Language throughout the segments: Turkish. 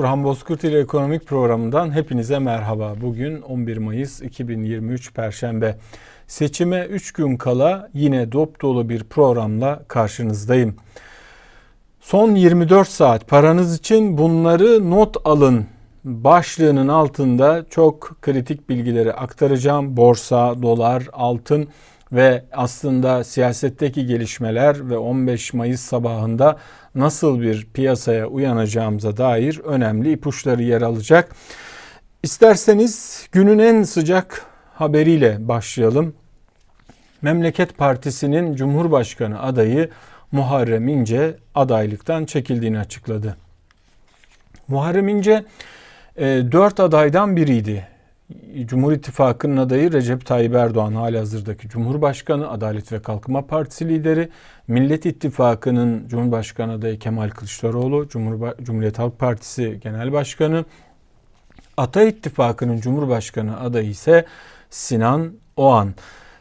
Turhan Bozkurt ile Ekonomik Programı'ndan hepinize merhaba. Bugün 11 Mayıs 2023 Perşembe. Seçime 3 gün kala yine dop dolu bir programla karşınızdayım. Son 24 saat paranız için bunları not alın başlığının altında çok kritik bilgileri aktaracağım. Borsa, dolar, altın ve aslında siyasetteki gelişmeler ve 15 Mayıs sabahında nasıl bir piyasaya uyanacağımıza dair önemli ipuçları yer alacak. İsterseniz günün en sıcak haberiyle başlayalım. Memleket Partisi'nin Cumhurbaşkanı adayı Muharrem İnce adaylıktan çekildiğini açıkladı. Muharrem İnce e, dört adaydan biriydi. Cumhur İttifakı'nın adayı Recep Tayyip Erdoğan halihazırdaki Cumhurbaşkanı, Adalet ve Kalkınma Partisi lideri, Millet İttifakı'nın Cumhurbaşkanı adayı Kemal Kılıçdaroğlu, Cumhurba Cumhuriyet Halk Partisi Genel Başkanı, Ata İttifakı'nın Cumhurbaşkanı adayı ise Sinan Oğan.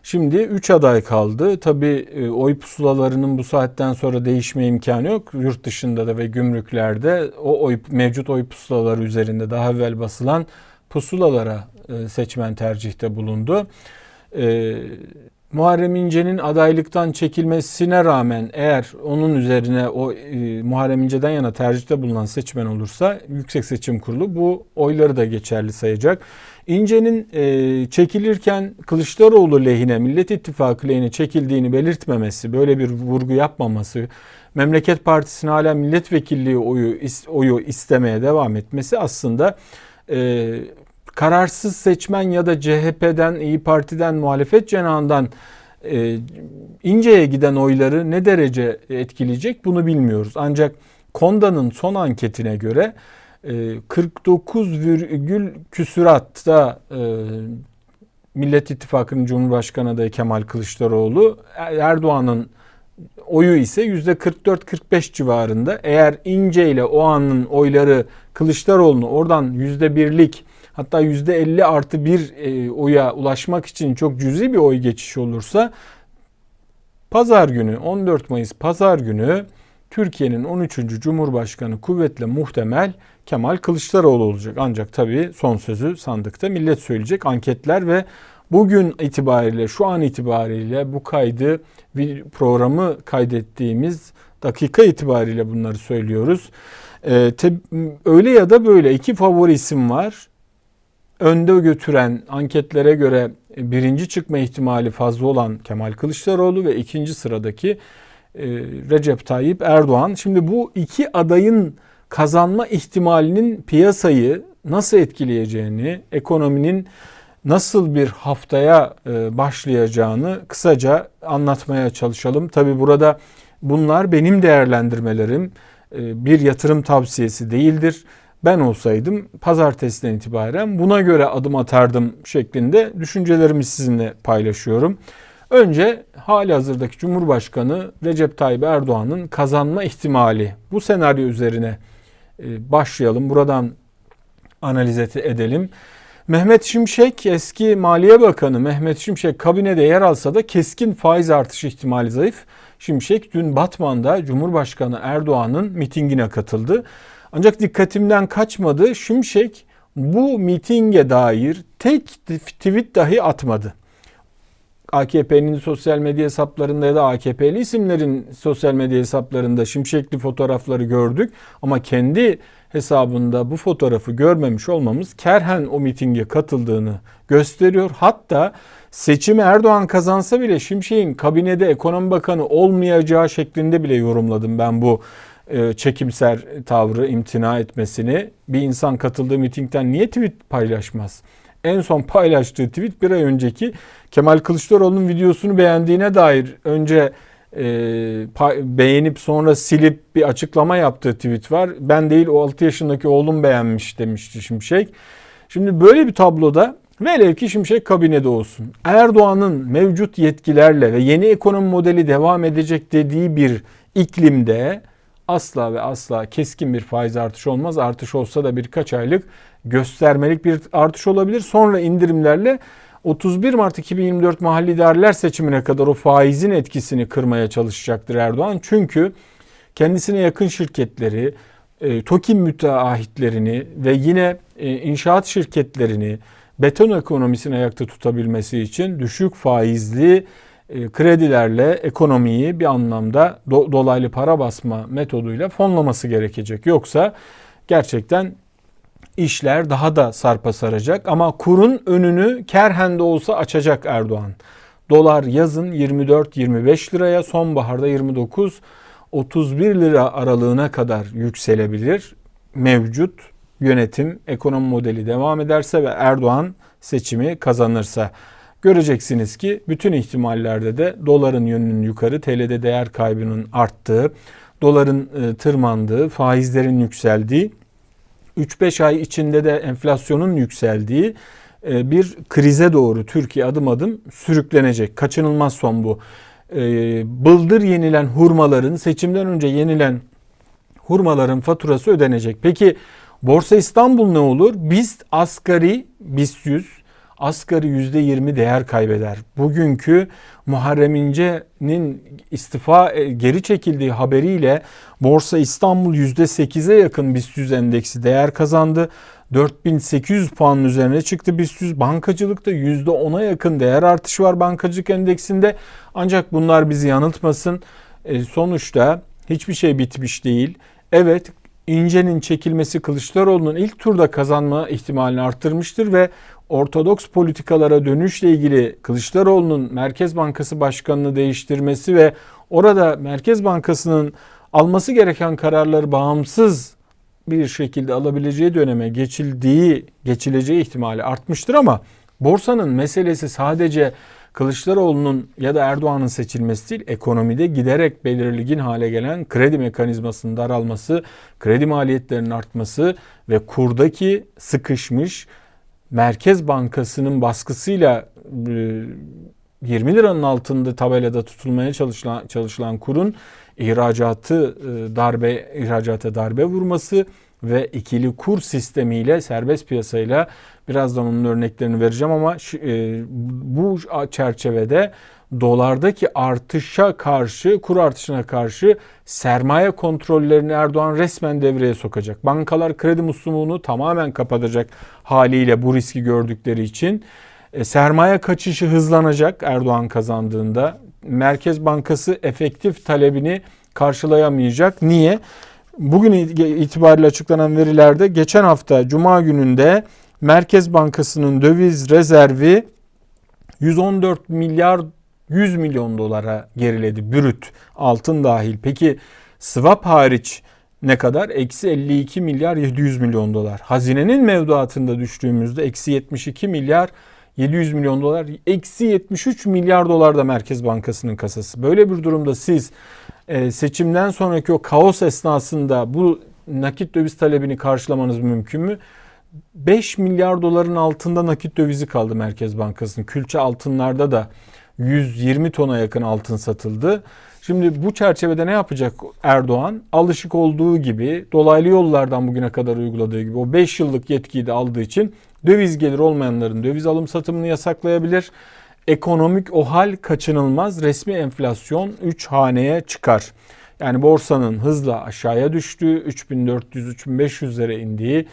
Şimdi 3 aday kaldı. Tabii e, oy pusulalarının bu saatten sonra değişme imkanı yok. Yurt dışında da ve gümrüklerde o oy, mevcut oy pusulaları üzerinde daha evvel basılan pusulalara seçmen tercihte bulundu. E, Muharrem İnce'nin adaylıktan çekilmesine rağmen eğer onun üzerine o e, Muharrem İnce'den yana tercihte bulunan seçmen olursa Yüksek Seçim Kurulu bu oyları da geçerli sayacak. İnce'nin e, çekilirken Kılıçdaroğlu lehine, Millet İttifakı lehine çekildiğini belirtmemesi, böyle bir vurgu yapmaması, Memleket Partisi'nin hala milletvekilliği oyu, oyu istemeye devam etmesi aslında e, kararsız seçmen ya da CHP'den, İyi Parti'den, muhalefet cenahından e, İnce'ye giden oyları ne derece etkileyecek bunu bilmiyoruz. Ancak Konda'nın son anketine göre 49 ee, virgül küsuratta e, Millet İttifakı'nın Cumhurbaşkanı adayı Kemal Kılıçdaroğlu Erdoğan'ın oyu ise yüzde 44-45 civarında. Eğer İnce ile o anın oyları Kılıçdaroğlu'nu oradan yüzde birlik hatta yüzde 50 artı bir e, oya ulaşmak için çok cüzi bir oy geçişi olursa pazar günü 14 Mayıs pazar günü Türkiye'nin 13. Cumhurbaşkanı kuvvetle muhtemel Kemal Kılıçdaroğlu olacak. Ancak tabii son sözü sandıkta millet söyleyecek. Anketler ve bugün itibariyle şu an itibariyle bu kaydı programı kaydettiğimiz dakika itibariyle bunları söylüyoruz. Ee, öyle ya da böyle iki favori isim var. Önde götüren anketlere göre birinci çıkma ihtimali fazla olan Kemal Kılıçdaroğlu ve ikinci sıradaki e, Recep Tayyip Erdoğan. Şimdi bu iki adayın kazanma ihtimalinin piyasayı nasıl etkileyeceğini, ekonominin nasıl bir haftaya e, başlayacağını kısaca anlatmaya çalışalım. Tabi burada bunlar benim değerlendirmelerim, e, bir yatırım tavsiyesi değildir. Ben olsaydım pazartesiden itibaren buna göre adım atardım şeklinde düşüncelerimi sizinle paylaşıyorum. Önce hali hazırdaki Cumhurbaşkanı Recep Tayyip Erdoğan'ın kazanma ihtimali bu senaryo üzerine e, başlayalım. Buradan analiz edelim. Mehmet Şimşek eski Maliye Bakanı Mehmet Şimşek kabinede yer alsa da keskin faiz artış ihtimali zayıf. Şimşek dün Batman'da Cumhurbaşkanı Erdoğan'ın mitingine katıldı. Ancak dikkatimden kaçmadı. Şimşek bu mitinge dair tek tweet dahi atmadı. AKP'nin sosyal medya hesaplarında ya da AKP'li isimlerin sosyal medya hesaplarında şimşekli fotoğrafları gördük. Ama kendi hesabında bu fotoğrafı görmemiş olmamız Kerhen o mitinge katıldığını gösteriyor. Hatta seçimi Erdoğan kazansa bile Şimşek'in kabinede ekonomi bakanı olmayacağı şeklinde bile yorumladım ben bu çekimser tavrı imtina etmesini. Bir insan katıldığı mitingden niye tweet paylaşmaz? en son paylaştığı tweet bir ay önceki Kemal Kılıçdaroğlu'nun videosunu beğendiğine dair önce e, beğenip sonra silip bir açıklama yaptığı tweet var. Ben değil o 6 yaşındaki oğlum beğenmiş demişti Şimşek. Şimdi böyle bir tabloda velev ki Şimşek kabinede olsun. Erdoğan'ın mevcut yetkilerle ve yeni ekonomi modeli devam edecek dediği bir iklimde asla ve asla keskin bir faiz artışı olmaz. Artış olsa da birkaç aylık göstermelik bir artış olabilir. Sonra indirimlerle 31 Mart 2024 mahalli idareler seçimine kadar o faizin etkisini kırmaya çalışacaktır Erdoğan. Çünkü kendisine yakın şirketleri e, TOKİ müteahhitlerini ve yine e, inşaat şirketlerini beton ekonomisini ayakta tutabilmesi için düşük faizli e, kredilerle ekonomiyi bir anlamda do, dolaylı para basma metoduyla fonlaması gerekecek. Yoksa gerçekten işler daha da sarpa saracak ama kurun önünü kerhen de olsa açacak Erdoğan. Dolar yazın 24-25 liraya, sonbaharda 29 31 lira aralığına kadar yükselebilir. Mevcut yönetim ekonomi modeli devam ederse ve Erdoğan seçimi kazanırsa göreceksiniz ki bütün ihtimallerde de doların yönünün yukarı, TL'de değer kaybının arttığı, doların e, tırmandığı, faizlerin yükseldiği, 3-5 ay içinde de enflasyonun yükseldiği e, bir krize doğru Türkiye adım adım sürüklenecek. Kaçınılmaz son bu. E, bıldır yenilen hurmaların, seçimden önce yenilen hurmaların faturası ödenecek. Peki Borsa İstanbul ne olur? Biz asgari BIST 100 asgari %20 değer kaybeder. Bugünkü Muharrem İnce'nin istifa e, geri çekildiği haberiyle Borsa İstanbul %8'e yakın BIST 100 endeksi değer kazandı. 4800 puanın üzerine çıktı BIST 100. Bankacılıkta %10'a yakın değer artışı var bankacılık endeksinde. Ancak bunlar bizi yanıltmasın. E, sonuçta hiçbir şey bitmiş değil. Evet İnce'nin çekilmesi Kılıçdaroğlu'nun ilk turda kazanma ihtimalini arttırmıştır ve ortodoks politikalara dönüşle ilgili Kılıçdaroğlu'nun Merkez Bankası Başkanı'nı değiştirmesi ve orada Merkez Bankası'nın alması gereken kararları bağımsız bir şekilde alabileceği döneme geçildiği, geçileceği ihtimali artmıştır ama borsanın meselesi sadece Kılıçdaroğlu'nun ya da Erdoğan'ın seçilmesi değil, ekonomide giderek belirgin hale gelen kredi mekanizmasının daralması, kredi maliyetlerinin artması ve kurdaki sıkışmış Merkez Bankası'nın baskısıyla 20 e, liranın altında tabelada tutulmaya çalışılan, çalışılan kurun ihracatı e, darbe ihracata darbe vurması ve ikili kur sistemiyle serbest piyasayla birazdan onun örneklerini vereceğim ama e, bu çerçevede dolardaki artışa karşı, kur artışına karşı sermaye kontrollerini Erdoğan resmen devreye sokacak. Bankalar kredi musluğunu tamamen kapatacak haliyle bu riski gördükleri için. E, sermaye kaçışı hızlanacak Erdoğan kazandığında. Merkez Bankası efektif talebini karşılayamayacak. Niye? Bugün itibariyle açıklanan verilerde geçen hafta Cuma gününde Merkez Bankası'nın döviz rezervi 114 milyar 100 milyon dolara geriledi brüt altın dahil. Peki swap hariç ne kadar? Eksi 52 milyar 700 milyon dolar. Hazinenin mevduatında düştüğümüzde eksi 72 milyar 700 milyon dolar. Eksi 73 milyar dolar da Merkez Bankası'nın kasası. Böyle bir durumda siz e, seçimden sonraki o kaos esnasında bu nakit döviz talebini karşılamanız mümkün mü? 5 milyar doların altında nakit dövizi kaldı Merkez Bankası'nın. Külçe altınlarda da 120 tona yakın altın satıldı. Şimdi bu çerçevede ne yapacak Erdoğan? Alışık olduğu gibi dolaylı yollardan bugüne kadar uyguladığı gibi o 5 yıllık yetkiyi de aldığı için döviz gelir olmayanların döviz alım satımını yasaklayabilir. Ekonomik o hal kaçınılmaz resmi enflasyon 3 haneye çıkar. Yani borsanın hızla aşağıya düştüğü, 3400-3500'lere indiği,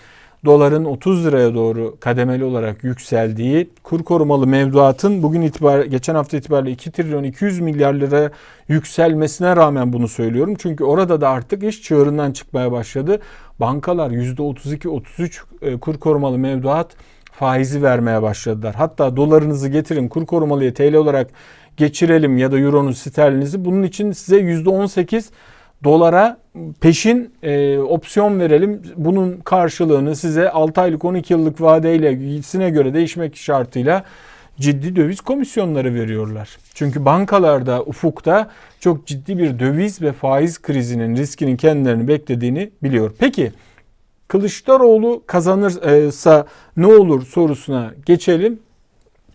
doların 30 liraya doğru kademeli olarak yükseldiği, kur korumalı mevduatın bugün itibar geçen hafta itibariyle 2 trilyon 200 milyar lira yükselmesine rağmen bunu söylüyorum. Çünkü orada da artık iş çığırından çıkmaya başladı. Bankalar %32-33 e, kur korumalı mevduat faizi vermeye başladılar. Hatta dolarınızı getirin kur korumalıya TL olarak geçirelim ya da euronu sterlinizi bunun için size %18 dolara peşin e, opsiyon verelim. Bunun karşılığını size 6 aylık 12 yıllık vadeyle gitsine göre değişmek şartıyla ciddi döviz komisyonları veriyorlar. Çünkü bankalarda ufukta çok ciddi bir döviz ve faiz krizinin riskinin kendilerini beklediğini biliyor. Peki Kılıçdaroğlu kazanırsa ne olur sorusuna geçelim.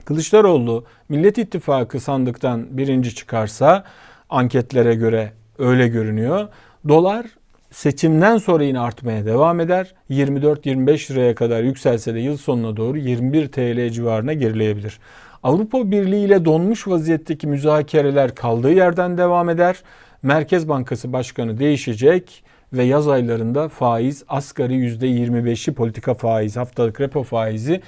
Kılıçdaroğlu Millet İttifakı sandıktan birinci çıkarsa anketlere göre öyle görünüyor. Dolar seçimden sonra yine artmaya devam eder. 24-25 liraya kadar yükselse de yıl sonuna doğru 21 TL civarına gerileyebilir. Avrupa Birliği ile donmuş vaziyetteki müzakereler kaldığı yerden devam eder. Merkez Bankası Başkanı değişecek ve yaz aylarında faiz asgari %25'i politika faiz, haftalık repo faizi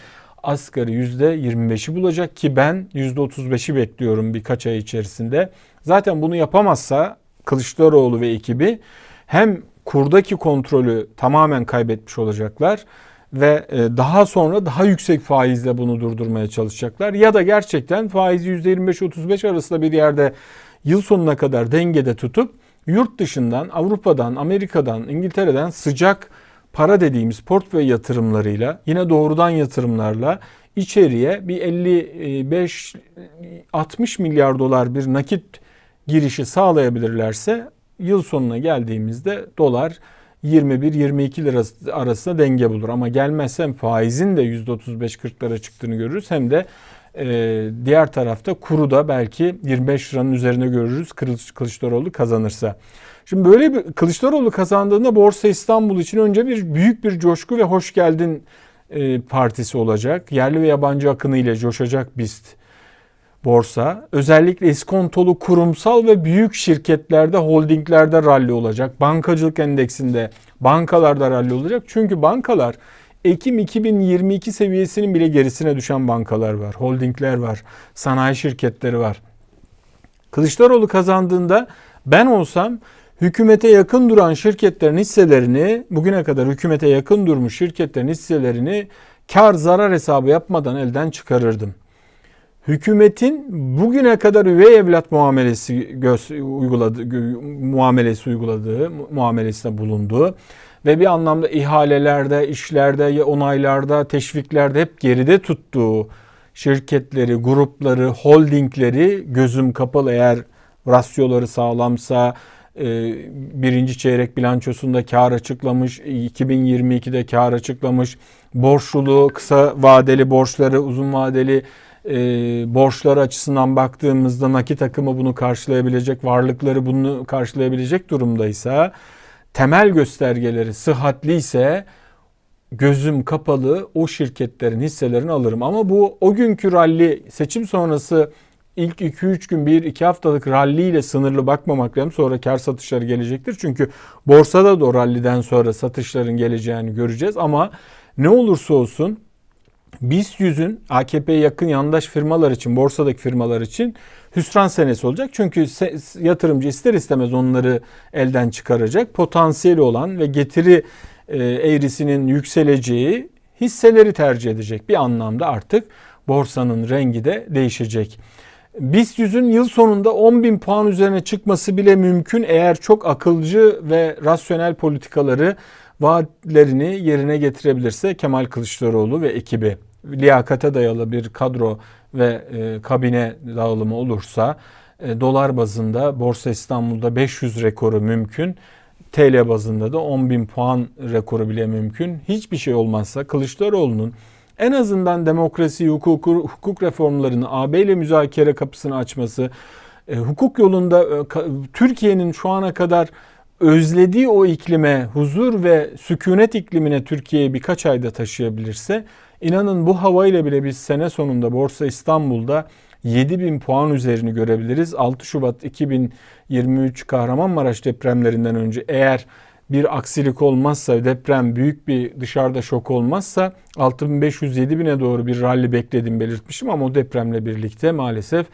asgari %25'i bulacak ki ben %35'i bekliyorum birkaç ay içerisinde. Zaten bunu yapamazsa Kılıçdaroğlu ve ekibi hem kurdaki kontrolü tamamen kaybetmiş olacaklar ve e, daha sonra daha yüksek faizle bunu durdurmaya çalışacaklar. Ya da gerçekten faizi %25-35 arasında bir yerde yıl sonuna kadar dengede tutup yurt dışından, Avrupa'dan, Amerika'dan, İngiltere'den sıcak para dediğimiz portföy yatırımlarıyla yine doğrudan yatırımlarla içeriye bir 55-60 milyar dolar bir nakit girişi sağlayabilirlerse yıl sonuna geldiğimizde dolar 21-22 lira arasında denge bulur. Ama gelmezse faizin de %35-40'lara çıktığını görürüz. Hem de e, diğer tarafta kuru da belki 25 liranın üzerine görürüz Kılıçdaroğlu kazanırsa. Şimdi böyle bir Kılıçdaroğlu kazandığında Borsa İstanbul için önce bir büyük bir coşku ve hoş geldin e, partisi olacak. Yerli ve yabancı akını ile coşacak BIST borsa. Özellikle iskontolu kurumsal ve büyük şirketlerde, holdinglerde rally olacak. Bankacılık endeksinde bankalarda rally olacak. Çünkü bankalar Ekim 2022 seviyesinin bile gerisine düşen bankalar var. Holdingler var. Sanayi şirketleri var. Kılıçdaroğlu kazandığında ben olsam hükümete yakın duran şirketlerin hisselerini bugüne kadar hükümete yakın durmuş şirketlerin hisselerini kar zarar hesabı yapmadan elden çıkarırdım. Hükümetin bugüne kadar üvey evlat muamelesi göz, uyguladı, muamelesi uyguladığı, muamelesinde bulunduğu ve bir anlamda ihalelerde, işlerde, onaylarda, teşviklerde hep geride tuttuğu şirketleri, grupları, holdingleri gözüm kapalı. Eğer rasyoları sağlamsa, e, birinci çeyrek bilançosunda kar açıklamış, 2022'de kar açıklamış, borçluluğu, kısa vadeli borçları, uzun vadeli e, borçları açısından baktığımızda nakit akımı bunu karşılayabilecek, varlıkları bunu karşılayabilecek durumdaysa, temel göstergeleri sıhhatli ise gözüm kapalı o şirketlerin hisselerini alırım. Ama bu o günkü ralli seçim sonrası ilk 2-3 gün 1-2 haftalık rally ile sınırlı bakmamak lazım. Sonra kar satışları gelecektir. Çünkü borsada da o ralliden sonra satışların geleceğini göreceğiz. Ama ne olursa olsun BIST 100'ün AKP'ye yakın yandaş firmalar için, borsadaki firmalar için hüsran senesi olacak. Çünkü yatırımcı ister istemez onları elden çıkaracak. Potansiyeli olan ve getiri e, eğrisinin yükseleceği hisseleri tercih edecek. Bir anlamda artık borsanın rengi de değişecek. BIST 100'ün yıl sonunda 10 bin puan üzerine çıkması bile mümkün eğer çok akılcı ve rasyonel politikaları vaatlerini yerine getirebilirse Kemal Kılıçdaroğlu ve ekibi liyakate dayalı bir kadro ve e, kabine dağılımı olursa e, dolar bazında Borsa İstanbul'da 500 rekoru mümkün. TL bazında da 10 bin puan rekoru bile mümkün. Hiçbir şey olmazsa Kılıçdaroğlu'nun en azından demokrasi, hukuk, hukuk reformlarını AB ile müzakere kapısını açması, e, hukuk yolunda e, Türkiye'nin şu ana kadar özlediği o iklime, huzur ve sükunet iklimine Türkiye'yi birkaç ayda taşıyabilirse inanın bu havayla bile biz sene sonunda Borsa İstanbul'da 7000 puan üzerini görebiliriz. 6 Şubat 2023 Kahramanmaraş depremlerinden önce eğer bir aksilik olmazsa, deprem büyük bir dışarıda şok olmazsa 6500-7000'e doğru bir rally bekledim belirtmişim ama o depremle birlikte maalesef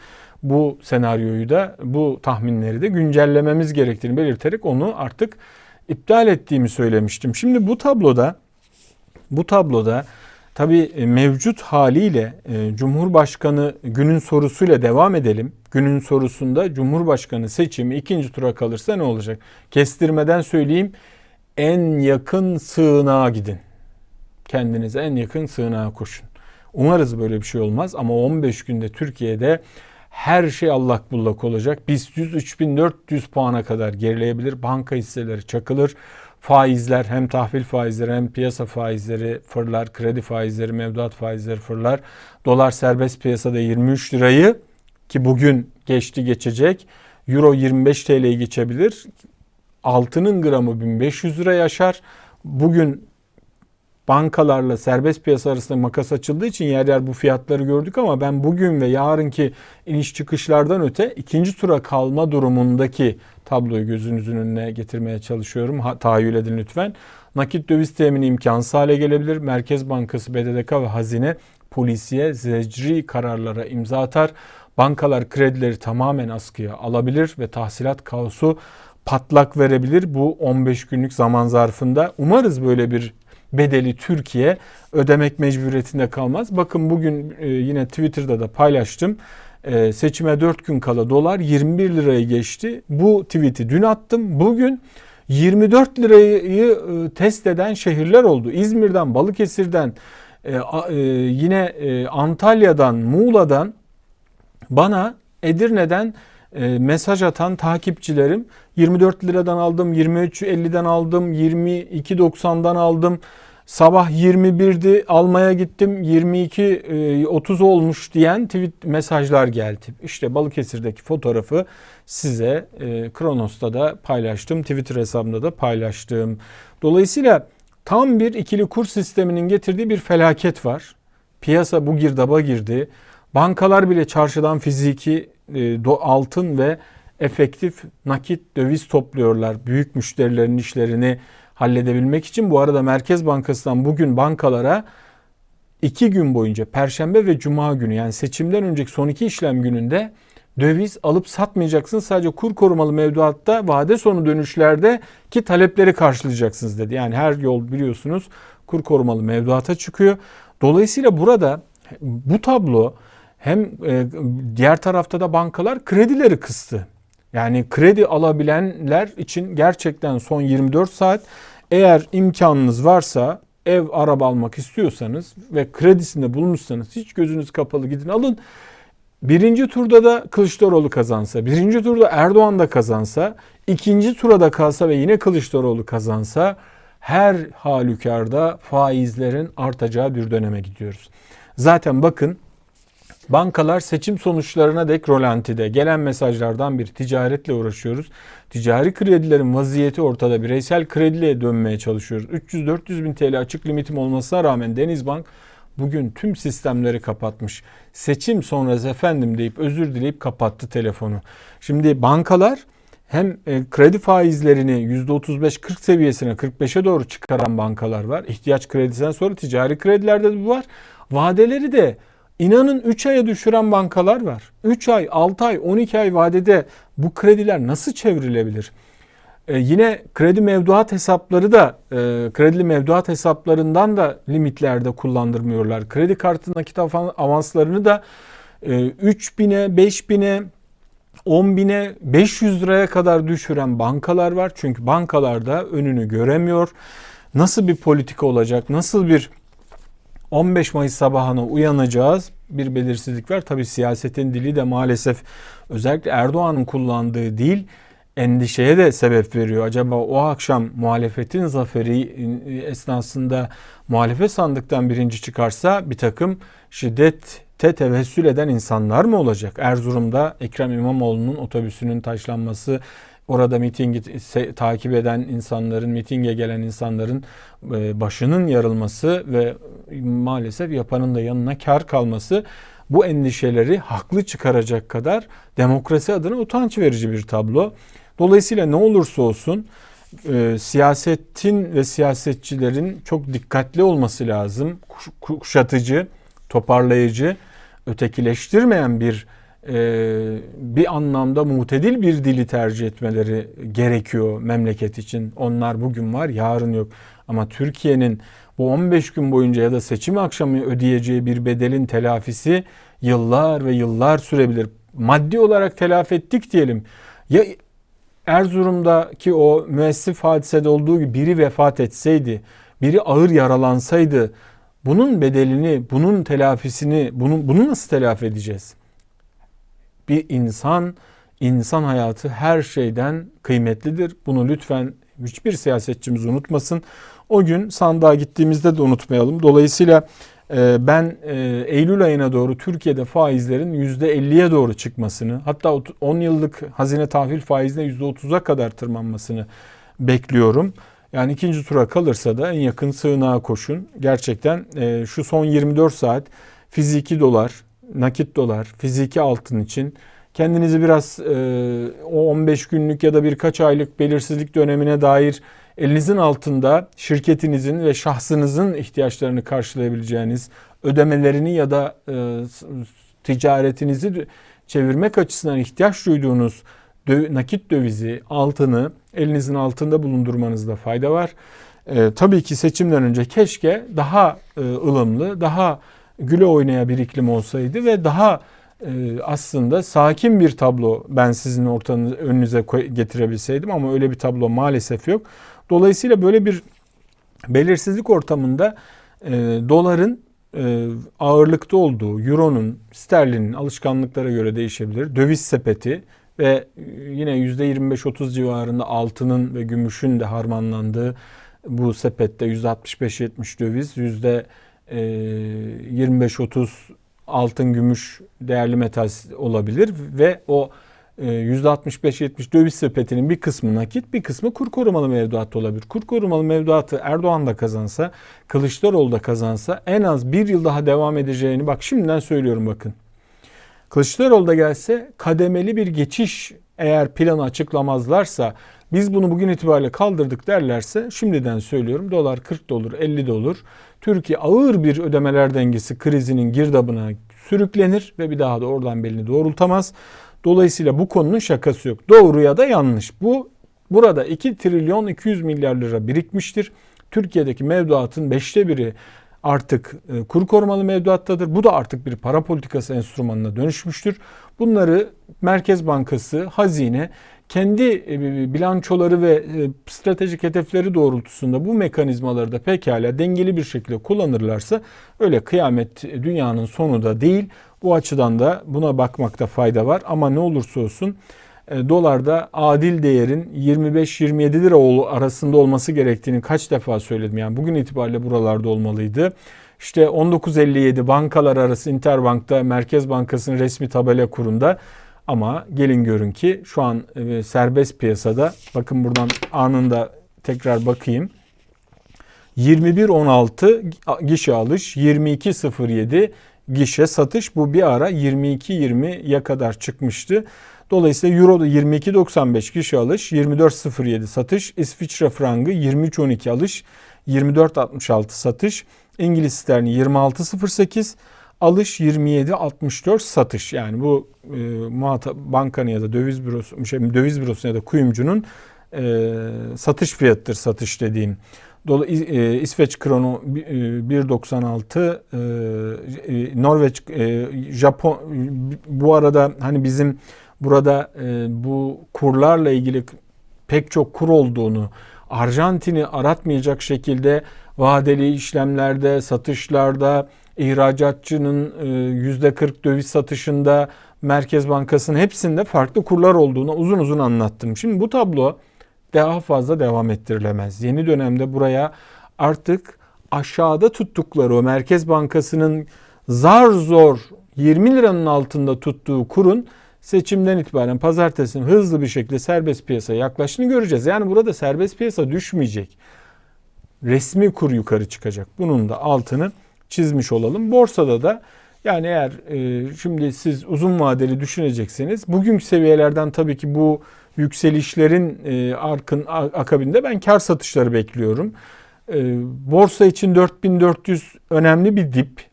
bu senaryoyu da bu tahminleri de güncellememiz gerektiğini belirterek onu artık iptal ettiğimi söylemiştim. Şimdi bu tabloda bu tabloda tabi e, mevcut haliyle e, Cumhurbaşkanı günün sorusuyla devam edelim. Günün sorusunda Cumhurbaşkanı seçimi ikinci tura kalırsa ne olacak? Kestirmeden söyleyeyim en yakın sığınağa gidin. Kendinize en yakın sığınağa koşun. Umarız böyle bir şey olmaz ama 15 günde Türkiye'de her şey allak bullak olacak. BIST 100 3400 puana kadar gerileyebilir. Banka hisseleri çakılır. Faizler hem tahvil faizleri hem piyasa faizleri fırlar. Kredi faizleri, mevduat faizleri fırlar. Dolar serbest piyasada 23 lirayı ki bugün geçti geçecek. Euro 25 TL'yi geçebilir. Altının gramı 1500 lira yaşar. Bugün bankalarla serbest piyasa arasında makas açıldığı için yer yer bu fiyatları gördük ama ben bugün ve yarınki iniş çıkışlardan öte ikinci tura kalma durumundaki tabloyu gözünüzün önüne getirmeye çalışıyorum. Ha, tahayyül edin lütfen. Nakit döviz temini imkansız hale gelebilir. Merkez Bankası, BDDK ve Hazine polisiye zecri kararlara imza atar. Bankalar kredileri tamamen askıya alabilir ve tahsilat kaosu patlak verebilir bu 15 günlük zaman zarfında. Umarız böyle bir bedeli Türkiye ödemek mecburiyetinde kalmaz. Bakın bugün e, yine Twitter'da da paylaştım. E, seçime 4 gün kala dolar 21 lirayı geçti. Bu tweet'i dün attım. Bugün 24 lirayı e, test eden şehirler oldu. İzmir'den, Balıkesir'den, yine Antalya'dan, Muğla'dan bana Edirne'den mesaj atan takipçilerim 24 liradan aldım, 23.50'den aldım, 22.90'dan aldım. Sabah 21'di almaya gittim 22 30 olmuş diyen tweet mesajlar geldi. İşte Balıkesir'deki fotoğrafı size e, Kronos'ta da paylaştım. Twitter hesabımda da paylaştım. Dolayısıyla tam bir ikili kur sisteminin getirdiği bir felaket var. Piyasa bu girdaba girdi. Bankalar bile çarşıdan fiziki e, altın ve efektif nakit döviz topluyorlar. Büyük müşterilerin işlerini halledebilmek için. Bu arada Merkez Bankası'ndan bugün bankalara iki gün boyunca Perşembe ve Cuma günü yani seçimden önceki son iki işlem gününde döviz alıp satmayacaksınız. Sadece kur korumalı mevduatta vade sonu dönüşlerde ki talepleri karşılayacaksınız dedi. Yani her yol biliyorsunuz kur korumalı mevduata çıkıyor. Dolayısıyla burada bu tablo hem e, diğer tarafta da bankalar kredileri kıstı. Yani kredi alabilenler için gerçekten son 24 saat eğer imkanınız varsa ev, araba almak istiyorsanız ve kredisinde bulunmuşsanız hiç gözünüz kapalı gidin alın. Birinci turda da Kılıçdaroğlu kazansa, birinci turda Erdoğan da kazansa, ikinci turada kalsa ve yine Kılıçdaroğlu kazansa her halükarda faizlerin artacağı bir döneme gidiyoruz. Zaten bakın Bankalar seçim sonuçlarına dek rolantide. Gelen mesajlardan bir ticaretle uğraşıyoruz. Ticari kredilerin vaziyeti ortada. Bireysel krediye dönmeye çalışıyoruz. 300-400 bin TL açık limitim olmasına rağmen Denizbank bugün tüm sistemleri kapatmış. Seçim sonrası efendim deyip özür dileyip kapattı telefonu. Şimdi bankalar hem e, kredi faizlerini %35-40 seviyesine 45'e doğru çıkaran bankalar var. İhtiyaç kredisinden sonra ticari kredilerde de bu var. Vadeleri de İnanın 3 aya düşüren bankalar var. 3 ay, 6 ay, 12 ay vadede bu krediler nasıl çevrilebilir? Ee, yine kredi mevduat hesapları da e, kredili mevduat hesaplarından da limitlerde kullandırmıyorlar. Kredi kartı nakit avanslarını da e, 3000'e, 5000'e, 10 bine 500 liraya kadar düşüren bankalar var. Çünkü bankalarda önünü göremiyor. Nasıl bir politika olacak? Nasıl bir 15 Mayıs sabahına uyanacağız. Bir belirsizlik var. Tabi siyasetin dili de maalesef özellikle Erdoğan'ın kullandığı dil endişeye de sebep veriyor. Acaba o akşam muhalefetin zaferi esnasında muhalefet sandıktan birinci çıkarsa bir takım şiddete tevessül eden insanlar mı olacak? Erzurum'da Ekrem İmamoğlu'nun otobüsünün taşlanması, orada mitingi takip eden insanların, mitinge gelen insanların e, başının yarılması ve maalesef yapanın da yanına kar kalması bu endişeleri haklı çıkaracak kadar demokrasi adına utanç verici bir tablo. Dolayısıyla ne olursa olsun e, siyasetin ve siyasetçilerin çok dikkatli olması lazım. Kuşatıcı, toparlayıcı, ötekileştirmeyen bir bir anlamda mutedil bir dili tercih etmeleri gerekiyor memleket için. Onlar bugün var, yarın yok. Ama Türkiye'nin bu 15 gün boyunca ya da seçim akşamı ödeyeceği bir bedelin telafisi yıllar ve yıllar sürebilir. Maddi olarak telafi ettik diyelim. Ya Erzurum'daki o müessif hadisede olduğu gibi biri vefat etseydi, biri ağır yaralansaydı bunun bedelini, bunun telafisini, bunu, bunu nasıl telafi edeceğiz? Bir insan, insan hayatı her şeyden kıymetlidir. Bunu lütfen hiçbir siyasetçimiz unutmasın. O gün sandığa gittiğimizde de unutmayalım. Dolayısıyla e, ben e, Eylül ayına doğru Türkiye'de faizlerin %50'ye doğru çıkmasını hatta 10 yıllık hazine tahvil faizine %30'a kadar tırmanmasını bekliyorum. Yani ikinci tura kalırsa da en yakın sığınağa koşun. Gerçekten e, şu son 24 saat fiziki dolar, nakit dolar, fiziki altın için kendinizi biraz e, o 15 günlük ya da birkaç aylık belirsizlik dönemine dair elinizin altında şirketinizin ve şahsınızın ihtiyaçlarını karşılayabileceğiniz ödemelerini ya da e, ticaretinizi çevirmek açısından ihtiyaç duyduğunuz dö- nakit dövizi, altını elinizin altında bulundurmanızda fayda var. E, tabii ki seçimden önce keşke daha e, ılımlı, daha güle oynaya bir iklim olsaydı ve daha e, aslında sakin bir tablo ben sizin ortanız, önünüze getirebilseydim ama öyle bir tablo maalesef yok. Dolayısıyla böyle bir belirsizlik ortamında e, doların e, ağırlıkta olduğu, euronun, sterlinin alışkanlıklara göre değişebilir. Döviz sepeti ve yine %25-30 civarında altının ve gümüşün de harmanlandığı bu sepette %65-70 döviz, %25-30 altın, gümüş, değerli metal olabilir ve o %65-70 e, döviz sepetinin bir kısmı nakit, bir kısmı kur korumalı mevduat olabilir. Kur korumalı mevduatı Erdoğan da kazansa, Kılıçdaroğlu da kazansa en az bir yıl daha devam edeceğini bak şimdiden söylüyorum bakın. Kılıçdaroğlu da gelse kademeli bir geçiş eğer planı açıklamazlarsa biz bunu bugün itibariyle kaldırdık derlerse şimdiden söylüyorum dolar 40 dolar 50 dolar Türkiye ağır bir ödemeler dengesi krizinin girdabına sürüklenir ve bir daha da oradan belini doğrultamaz. Dolayısıyla bu konunun şakası yok. Doğru ya da yanlış. Bu burada 2 trilyon 200 milyar lira birikmiştir. Türkiye'deki mevduatın 5'te biri artık e, kur korumalı mevduattadır. Bu da artık bir para politikası enstrümanına dönüşmüştür. Bunları Merkez Bankası, hazine kendi e, bilançoları ve e, stratejik hedefleri doğrultusunda bu mekanizmaları da pekala dengeli bir şekilde kullanırlarsa öyle kıyamet dünyanın sonu da değil. Bu açıdan da buna bakmakta fayda var ama ne olursa olsun e, dolarda adil değerin 25-27 lira arasında olması gerektiğini kaç defa söyledim. Yani bugün itibariyle buralarda olmalıydı. İşte 1957 bankalar arası Interbank'ta Merkez Bankası'nın resmi tabela kurunda ama gelin görün ki şu an e, serbest piyasada bakın buradan anında tekrar bakayım. 21.16 gişe alış, 22.07 gişe satış. Bu bir ara 22.20'ye kadar çıkmıştı. Dolayısıyla Euro'da 22.95 gişe alış, 24.07 satış. İsviçre frangı 23.12 alış, 24.66 satış. İngiliz sterlini 26.08 alış 27.64 satış. Yani bu e, muhatap bankanın ya da döviz bürosu şey, döviz bürosu ya da kuyumcunun e, satış fiyatıdır satış dediğim. Dolu, e, İsveç kronu 1.96 e, e, e, Norveç e, Japon bu arada hani bizim burada e, bu kurlarla ilgili pek çok kur olduğunu Arjantin'i aratmayacak şekilde vadeli işlemlerde, satışlarda, ihracatçının %40 e, döviz satışında, Merkez Bankası'nın hepsinde farklı kurlar olduğunu uzun uzun anlattım. Şimdi bu tablo daha fazla devam ettirilemez. Yeni dönemde buraya artık aşağıda tuttukları o Merkez Bankası'nın zar zor 20 liranın altında tuttuğu kurun seçimden itibaren pazartesinin hızlı bir şekilde serbest piyasaya yaklaştığını göreceğiz. Yani burada serbest piyasa düşmeyecek. Resmi kur yukarı çıkacak. Bunun da altını çizmiş olalım. Borsada da yani eğer e, şimdi siz uzun vadeli düşünecekseniz bugünkü seviyelerden tabii ki bu yükselişlerin e, arkın akabinde ben kar satışları bekliyorum. E, borsa için 4400 önemli bir dip.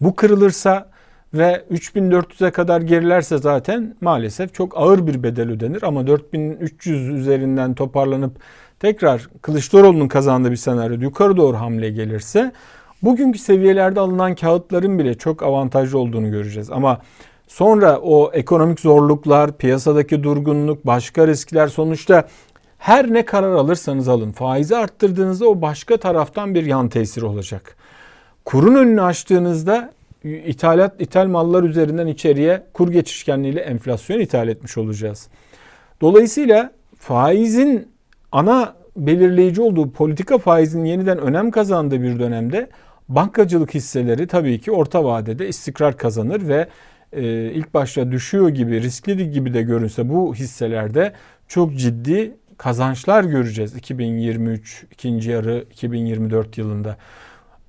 Bu kırılırsa ve 3400'e kadar gerilerse zaten maalesef çok ağır bir bedel ödenir ama 4300 üzerinden toparlanıp tekrar Kılıçdaroğlu'nun kazandığı bir senaryo yukarı doğru hamle gelirse bugünkü seviyelerde alınan kağıtların bile çok avantajlı olduğunu göreceğiz. Ama sonra o ekonomik zorluklar, piyasadaki durgunluk, başka riskler sonuçta her ne karar alırsanız alın faizi arttırdığınızda o başka taraftan bir yan tesir olacak. Kurun önünü açtığınızda ithalat ithal mallar üzerinden içeriye kur geçişkenliğiyle enflasyon ithal etmiş olacağız. Dolayısıyla faizin ana belirleyici olduğu politika faizinin yeniden önem kazandığı bir dönemde bankacılık hisseleri tabii ki orta vadede istikrar kazanır ve e, ilk başta düşüyor gibi riskli gibi de görünse bu hisselerde çok ciddi kazançlar göreceğiz 2023 ikinci yarı 2024 yılında.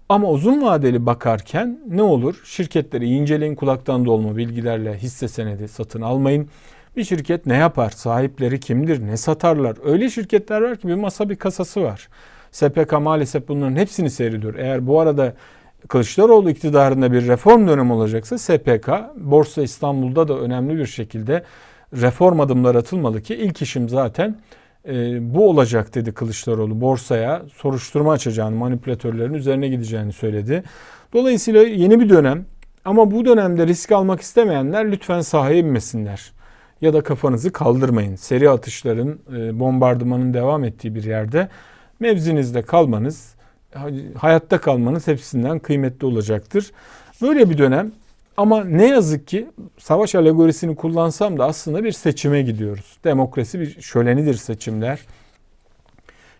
Ama uzun vadeli bakarken ne olur? Şirketleri inceleyin kulaktan dolma bilgilerle hisse senedi satın almayın. Bir şirket ne yapar? Sahipleri kimdir? Ne satarlar? Öyle şirketler var ki bir masa bir kasası var. SPK maalesef bunların hepsini seyrediyor. Eğer bu arada Kılıçdaroğlu iktidarında bir reform dönemi olacaksa SPK, Borsa İstanbul'da da önemli bir şekilde reform adımları atılmalı ki ilk işim zaten e, bu olacak dedi Kılıçdaroğlu. Borsaya soruşturma açacağını, manipülatörlerin üzerine gideceğini söyledi. Dolayısıyla yeni bir dönem ama bu dönemde risk almak istemeyenler lütfen sahaya inmesinler. Ya da kafanızı kaldırmayın. Seri atışların, e, bombardımanın devam ettiği bir yerde mevzinizde kalmanız, hayatta kalmanız hepsinden kıymetli olacaktır. Böyle bir dönem ama ne yazık ki savaş alegorisini kullansam da aslında bir seçime gidiyoruz. Demokrasi bir şölenidir seçimler.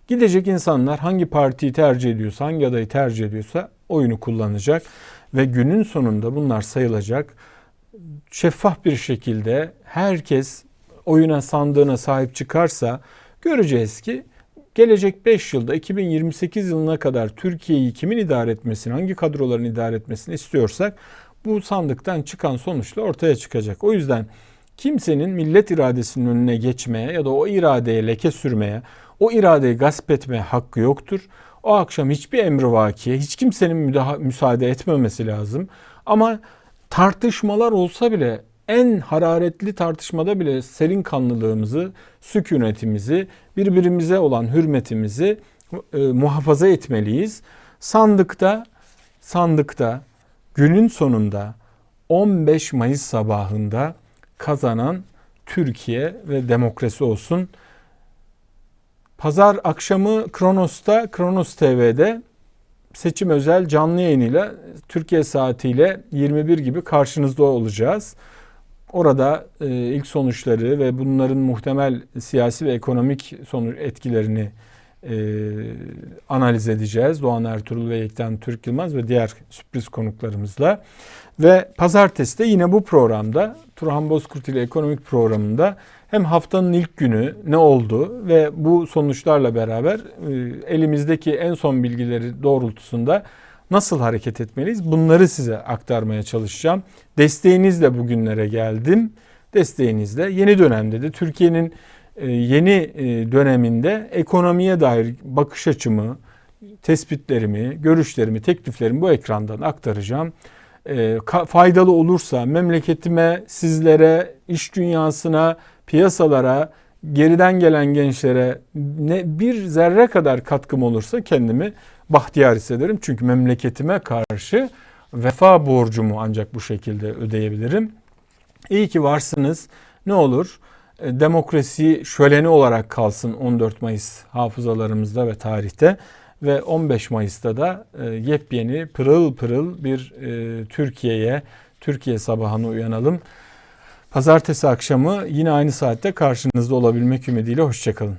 Gidecek insanlar hangi partiyi tercih ediyorsa, hangi adayı tercih ediyorsa oyunu kullanacak ve günün sonunda bunlar sayılacak. Şeffaf bir şekilde herkes oyuna sandığına sahip çıkarsa göreceğiz ki gelecek 5 yılda 2028 yılına kadar Türkiye'yi kimin idare etmesini, hangi kadroların idare etmesini istiyorsak bu sandıktan çıkan sonuçla ortaya çıkacak. O yüzden kimsenin millet iradesinin önüne geçmeye ya da o iradeye leke sürmeye, o iradeyi gasp etmeye hakkı yoktur. O akşam hiçbir emri vakiye, hiç kimsenin müsaade etmemesi lazım. Ama tartışmalar olsa bile en hararetli tartışmada bile serin kanlılığımızı, sükunetimizi, birbirimize olan hürmetimizi e, muhafaza etmeliyiz. Sandıkta sandıkta günün sonunda 15 Mayıs sabahında kazanan Türkiye ve demokrasi olsun. Pazar akşamı Kronos'ta, Kronos TV'de seçim özel canlı yayınıyla Türkiye saatiyle 21 gibi karşınızda olacağız. Orada e, ilk sonuçları ve bunların muhtemel siyasi ve ekonomik sonuç etkilerini e, analiz edeceğiz. Doğan Ertuğrul ve Yekten Türk Yılmaz ve diğer sürpriz konuklarımızla. Ve pazartesi de yine bu programda Turhan Bozkurt ile ekonomik programında hem haftanın ilk günü ne oldu ve bu sonuçlarla beraber e, elimizdeki en son bilgileri doğrultusunda nasıl hareket etmeliyiz? Bunları size aktarmaya çalışacağım. Desteğinizle bugünlere geldim. Desteğinizle yeni dönemde de Türkiye'nin e, yeni e, döneminde ekonomiye dair bakış açımı, tespitlerimi, görüşlerimi, tekliflerimi bu ekrandan aktaracağım. E, faydalı olursa memleketime, sizlere, iş dünyasına, piyasalara, geriden gelen gençlere ne bir zerre kadar katkım olursa kendimi bahtiyar hissederim. Çünkü memleketime karşı vefa borcumu ancak bu şekilde ödeyebilirim. İyi ki varsınız. Ne olur e, demokrasi şöleni olarak kalsın 14 Mayıs hafızalarımızda ve tarihte ve 15 Mayıs'ta da e, yepyeni pırıl pırıl bir e, Türkiye'ye, Türkiye sabahına uyanalım. Pazartesi akşamı yine aynı saatte karşınızda olabilmek ümidiyle hoşçakalın.